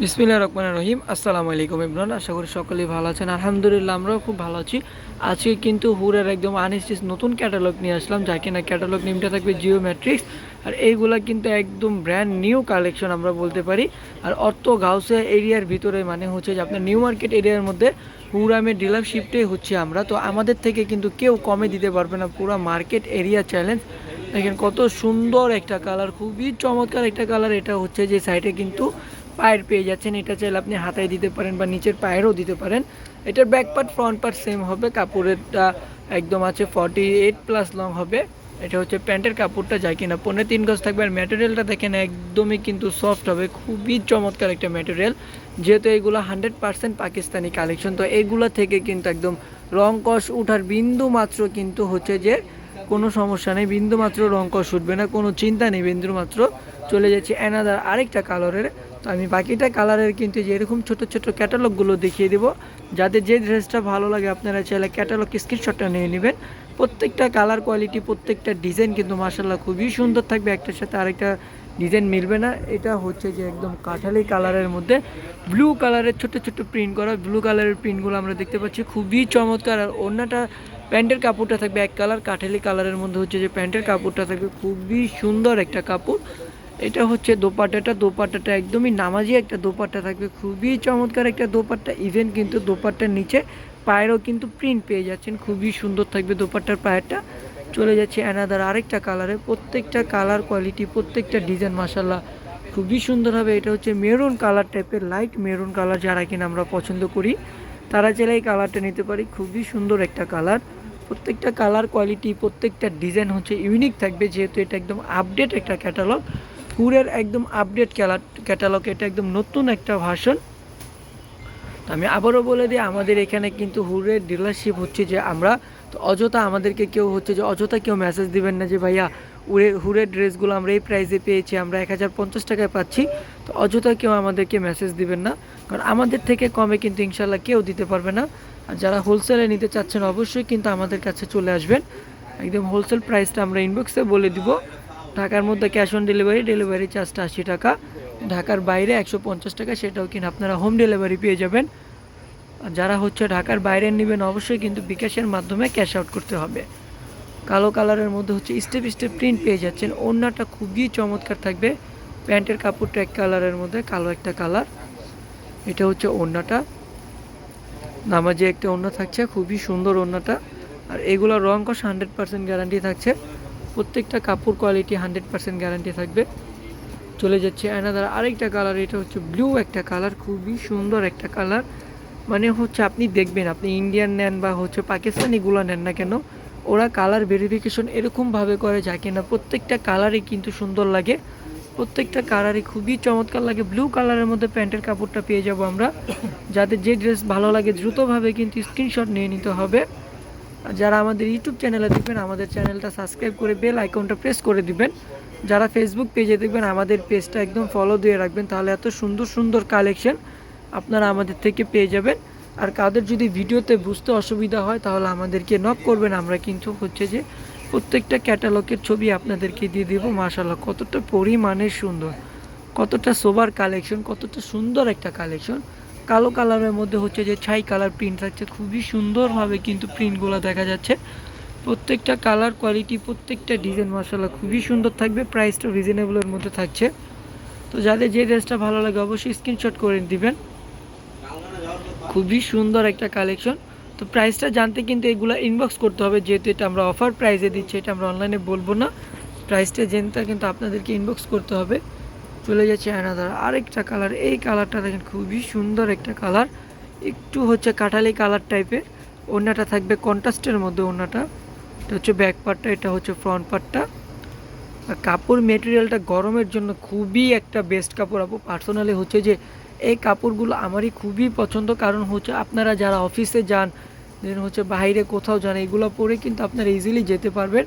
বিসমিল্লা রহমান রহিম। আসসালামু আলাইকুম ইমরান, আশা করি সকলেই ভালো আছেন। আলহামদুলিল্লাহ, আমরাও খুব ভালো আছি। আজকে কিন্তু হুরের একদম আনস্টিচ নতুন ক্যাটালগ নিয়ে আসলাম, যা কিনা ক্যাটালগ নেমটা থাকবে জিও ম্যাট্রিক্স আর এইগুলা কিন্তু একদম ব্র্যান্ড নিউ কালেকশন আমরা বলতে পারি। আর অর্থ গাউসে এরিয়ার ভিতরে মানে হচ্ছে যে আপনার নিউ মার্কেট এরিয়ার মধ্যে হুরামের ডিলারশিপটাই হচ্ছে আমরা। তো আমাদের থেকে কিন্তু কেউ কমে দিতে পারবে না পুরো মার্কেট এরিয়া চ্যালেঞ্জ দেখেন কত সুন্দর একটা কালার খুবই চমৎকার একটা কালার এটা হচ্ছে যে সাইডে কিন্তু পায়ের পেয়ে যাচ্ছেন, এটা চাইলে আপনি হাতায় দিতে পারেন বা নিচের পায়েরও দিতে পারেন। এটার back part front part same হবে, কাপড়েরটা একদম আছে ফর্টি এইট প্লাস লং হবে। এটা হচ্ছে প্যান্টের কাপড়টা যায় কিনা পনেরো তিন গজ থাকবে। আর ম্যাটেরিয়ালটা দেখেন, একদমই কিন্তু সফট হবে, খুবই চমৎকার একটা ম্যাটেরিয়াল যেহেতু এগুলো হান্ড্রেড পার্সেন্ট পাকিস্তানি কালেকশন তো এগুলো থেকে কিন্তু একদম রং কষ উঠার বিন্দু মাত্র কিন্তু হচ্ছে যে কোনো সমস্যা নেই। বিন্দু মাত্র রং কষ উঠবে না, কোনো চিন্তা নেই, বিন্দু মাত্র চলে যাচ্ছে অ্যানাদার আরেকটা কালারের তো আমি বাকিটা কালারের কিন্তু যে এরকম ছোট ছোট ক্যাটালগুলো দেখিয়ে দেবো। যাদের যে ড্রেসটা ভালো লাগে আপনারা চাইলে ক্যাটালগ স্ক্রিনশটটা নিয়ে নেবেন। প্রত্যেকটা কালার কোয়ালিটি, প্রত্যেকটা ডিজাইন কিন্তু মাসাল্লাহ খুবই সুন্দর থাকবে। একটার সাথে আরেকটা ডিজাইন মিলবে না। এটা হচ্ছে যে একদম কাঁঠালি কালারের মধ্যে ব্লু কালারের ছোট ছোট প্রিন্ট করা। ব্লু কালারের প্রিন্টগুলো আমরা দেখতে পাচ্ছি। খুবই চমৎকার। আর অন্যটা প্যান্টের কাপড়টা থাকবে। এক কালার কাঠালি কালারের মধ্যে হচ্ছে যে প্যান্টের কাপড়টা থাকবে। খুবই সুন্দর একটা কাপড়। এটা হচ্ছে দোপাট্টাটা। দোপাট্টাটা একদমই নামাজি একটা দোপাট্টা থাকবে। খুবই চমৎকার একটা দোপাট্টা। ইভেন কিন্তু দোপাট্টার নিচে পায়েরও কিন্তু প্রিন্ট পেয়ে যাচ্ছেন। খুবই সুন্দর থাকবে দোপাট্টার পায়েরটা। চলে যাচ্ছে অ্যানাদার আরেকটা কালারে প্রত্যেকটা কালার কোয়ালিটি প্রত্যেকটা ডিজাইন মাসাল্লাহ খুবই সুন্দর হবে। এটা হচ্ছে মেরুন কালার টাইপের লাইট মেরুন কালার যারা কিনা আমরা পছন্দ করি, তারা চাইলে এই কালারটা নিতে পারি। খুবই সুন্দর একটা কালার প্রত্যেকটা কালার কোয়ালিটি প্রত্যেকটা ডিজাইন হচ্ছে ইউনিক থাকবে। যেহেতু এটা একদম আপডেট একটা ক্যাটালগ হুরের একদম আপডেট ক্যাটালগ এটা একদম নতুন একটা ভাষণ তো আমি আবারও বলে দিই, আমাদের এখানে কিন্তু হুরের ডিলারশিপ হচ্ছে যে আমরা, তো অযথা আমাদেরকে কেউ হচ্ছে যে, অযথা কেউ মেসেজ দিবেন না যে, ভাইয়া উড়ে হুরের ড্রেসগুলো আমরা এই প্রাইসে পেয়েছি, আমরা এক হাজার পঞ্চাশ টাকায় পাচ্ছি। তো অযথা কেউ আমাদেরকে মেসেজ দিবেন না, কারণ আমাদের থেকে কমে কিন্তু ইনশাল্লাহ কেউ দিতে পারবে না। আর যারা হোলসেলে নিতে চাচ্ছেন, অবশ্যই কিন্তু আমাদের কাছে চলে আসবেন। একদম হোলসেল প্রাইসটা আমরা ইনবক্সে বলে দিব। ঢাকার মধ্যে ক্যাশ অন ডেলিভারি ডেলিভারি চার্জটা আশি টাকা। ঢাকার বাইরে একশো পঞ্চাশ টাকা, সেটাও কিনা আপনারা হোম ডেলিভারি পেয়ে যাবেন। যারা হচ্ছে ঢাকার বাইরে নেবেন, অবশ্যই কিন্তু বিকাশের মাধ্যমে ক্যাশ আউট করতে হবে। কালো কালারের মধ্যে হচ্ছে স্টেপ স্টেপ প্রিন্ট পেয়ে যাচ্ছেন। ওড়নাটা খুবই চমৎকার থাকবে। প্যান্টের কাপড়টা এক কালারের মধ্যে, কালো একটা কালার। এটা হচ্ছে ওড়নাটা। নামাজে একটা ওড়না থাকছে, খুবই সুন্দর ওড়নাটা। আর এগুলো রং কষ হান্ড্রেড পার্সেন্ট গ্যারান্টি থাকছে। প্রত্যেকটা কাপড় কোয়ালিটি হান্ড্রেড পার্সেন্ট গ্যারান্টি থাকবে। চলে যাচ্ছে অ্যানাদার আরেকটা কালার এটা হচ্ছে ব্লু একটা কালার খুবই সুন্দর একটা কালার মানে হচ্ছে আপনি দেখবেন, আপনি ইন্ডিয়ান নেন বা হচ্ছে পাকিস্তানিগুলো নেন না কেন, ওরা কালার ভেরিফিকেশন এরকমভাবে করে যা কিনা প্রত্যেকটা কালারই কিন্তু সুন্দর লাগে। প্রত্যেকটা কালারই খুবই চমৎকার লাগে। ব্লু কালারের মধ্যে প্যান্টের কাপড়টা পেয়ে যাব আমরা। যাদের যে ড্রেস ভালো লাগে, দ্রুতভাবে কিন্তু স্ক্রিনশট নিয়ে নিতে হবে। যারা আমাদের ইউটিউব চ্যানেলে দেখবেন, আমাদের চ্যানেলটা সাবস্ক্রাইব করে বেল আইকনটা প্রেস করে দিবেন। যারা ফেসবুক পেজে দেখবেন, আমাদের পেজটা একদম ফলো দিয়ে রাখবেন, তাহলে এত সুন্দর সুন্দর কালেকশন আপনারা আমাদের থেকে পেয়ে যাবেন। আর কাদের যদি ভিডিওতে বুঝতে অসুবিধা হয়, তাহলে আমাদেরকে নক করবেন। আমরা কিন্তু হচ্ছে যে প্রত্যেকটা ক্যাটালগের ছবি আপনাদেরকে দিয়ে দেবো। মাশাল্লাহ কতটা পরিমাণে সুন্দর, কতটা সোবার কালেকশন কতটা সুন্দর একটা কালেকশন কালো কালারের মধ্যে হচ্ছে যে ছাই কালার প্রিন্ট থাকছে খুবই সুন্দরভাবে কিন্তু প্রিন্টগুলো দেখা যাচ্ছে। প্রত্যেকটা কালার কোয়ালিটি প্রত্যেকটা ডিজাইন মশালা খুবই সুন্দর থাকবে। প্রাইসটা রিজনেবলের মধ্যে থাকছে। তো যাদের যে ড্রেসটা ভালো লাগে অবশ্যই স্ক্রিনশট করে দিবেন। খুবই সুন্দর একটা কালেকশন তো প্রাইসটা জানতে কিন্তু এগুলো ইনবক্স করতে হবে। যেহেতু এটা আমরা অফার প্রাইসে দিচ্ছি, এটা আমরা অনলাইনে বলব না। প্রাইসটা জানতে কিন্তু আপনাদেরকে ইনবক্স করতে হবে। চলে যাচ্ছে অ্যানাদার আরেকটা কালার এই কালারটা দেখেন, খুবই সুন্দর একটা কালার একটু হচ্ছে কাঠালি কালার টাইপের ওড়নাটা থাকবে কন্ট্রাস্টের মধ্যে ওড়নাটা। এটা হচ্ছে ব্যাক পার্টটা এটা হচ্ছে ফ্রন্ট পার্টটা আর কাপড় মেটেরিয়ালটা গরমের জন্য খুবই একটা বেস্ট কাপড় আপু। পার্সোনালি হচ্ছে যে, এই কাপড়গুলো আমারই খুবই পছন্দ। কারণ হচ্ছে আপনারা যারা অফিসে যান দেন হচ্ছে বাইরে কোথাও যান, এগুলো পরে কিন্তু আপনারা ইজিলি যেতে পারবেন।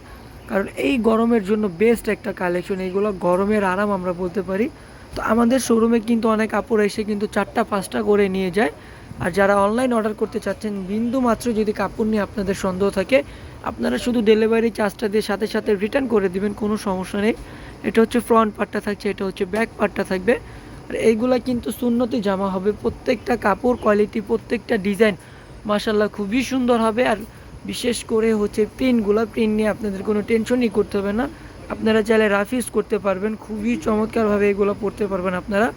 কারণ এই গরমের জন্য বেস্ট একটা কালেকশন এইগুলো গরমের আরাম আমরা বলতে পারি। তো আমাদের শোরুমে কিন্তু অনেক কাপড় এসে কিন্তু চারটা, পাঁচটা করে নিয়ে যায়। আর যারা অনলাইন অর্ডার করতে চাচ্ছেন বিন্দু মাত্র যদি কাপড় নিয়ে আপনাদের সন্দেহ থাকে, আপনারা শুধু ডেলিভারি চার্জটা দিয়ে সাথে সাথে রিটার্ন করে দিবেন, কোনো সমস্যা নেই। এটা হচ্ছে ফ্রন্ট পার্টটা থাকছে, এটা হচ্ছে ব্যাক পার্টটা থাকবে। আর এইগুলা কিন্তু সুন্নতি জামা হবে। প্রত্যেকটা কাপড় কোয়ালিটি প্রত্যেকটা ডিজাইন মাসাল্লাহ খুবই সুন্দর হবে। আর বিশেষ করে হচ্ছে প্রিন্টগুলো প্রিন্ট নিয়ে আপনাদের কোনো টেনশনই করতে হবে না। আপনারা চাইলে রাফ ইউজ করতে পারবেন, খুবই চমৎকারভাবে এগুলো পরতে পারবেন আপনারা।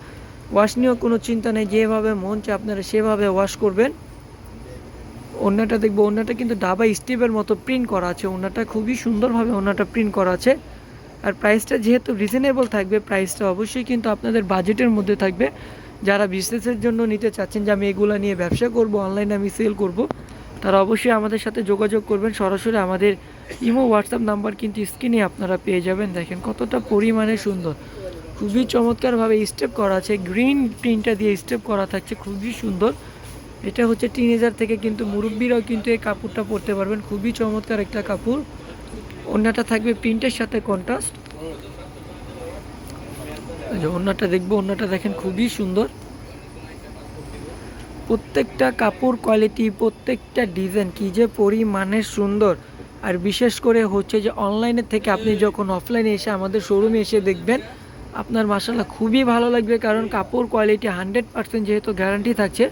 ওয়াশ নিয়েও কোনো চিন্তা নেই, যেভাবে মন চায় আপনারা সেভাবে ওয়াশ করবেন। অন্যটা দেখব অন্যটা কিন্তু ডাবা স্টিপের মতো প্রিন্ট করা আছে। অন্যটা খুবই সুন্দরভাবে অন্যটা প্রিন্ট করা আছে। আর প্রাইসটা যেহেতু রিজনেবল থাকবে প্রাইসটা অবশ্যই কিন্তু আপনাদের বাজেটের মধ্যে থাকবে। যারা বিজনেসের জন্য নিতে চাচ্ছেন যে আমি এগুলো নিয়ে ব্যবসা করব অনলাইনে আমি সেল করব তারা অবশ্যই আমাদের সাথে যোগাযোগ করবেন। সরাসরি আমাদের ইমো, হোয়াটসঅ্যাপ নাম্বার কিন্তু স্ক্রিনে আপনারা পেয়ে যাবেন। দেখেন কতটা পরিমাণে সুন্দর। খুবই চমৎকারভাবে স্টেপ করা আছে। গ্রিন প্রিন্টটা দিয়ে স্টেপ করা থাকছে। খুবই সুন্দর। এটা হচ্ছে টিনেজার থেকে কিন্তু মুরব্বীরাও কিন্তু এই কাপড়টা পরতে পারবেন। খুবই চমৎকার একটা কাপড়। অন্যটা থাকবে প্রিন্টের সাথে কন্ট্রাস্ট অন্যটা দেখব। অন্যটা দেখেন খুবই সুন্দর। প্রত্যেকটা কাপড় কোয়ালিটি প্রত্যেকটা ডিজাইন কি যে পরিমাণে সুন্দর। আর বিশেষ করে হচ্ছে যে অনলাইনের থেকে আপনি যখন অফলাইনে এসে আমাদের শোরুমে এসে দেখবেন, আপনার মাসাল্লাহ খুবই ভালো লাগবে কারণ কাপড় কোয়ালিটি হান্ড্রেড পার্সেন্ট যেহেতু গ্যারান্টি থাকছে,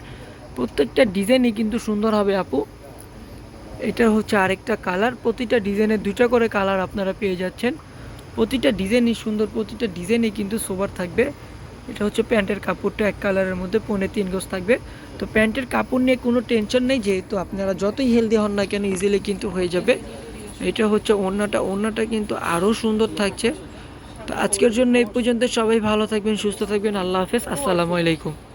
প্রত্যেকটা ডিজাইনই কিন্তু সুন্দর হবে আপু। এটা হচ্ছে আরেকটা কালার প্রতিটা ডিজাইনের দুটা করে কালার আপনারা পেয়ে যাচ্ছেন। প্রতিটা ডিজাইনই সুন্দর, প্রতিটা ডিজাইনই কিন্তু সোবার থাকবে। এটা হচ্ছে প্যান্টের কাপড়টা এক কালারের মধ্যে, পৌনে তিন গোজ থাকবে। তো প্যান্টের কাপড় নিয়ে কোনো টেনশন নেই, যেহেতু আপনারা যতই হেলদি হন না কেন ইজিলি কিন্তু হয়ে যাবে। এটা হচ্ছে ওড়নাটা ওড়নাটা কিন্তু আরও সুন্দর থাকছে। তো আজকের জন্য এই পর্যন্ত, সবাই ভালো থাকবেন, সুস্থ থাকবেন, আল্লাহ হাফেজ, আসসালামু আলাইকুম।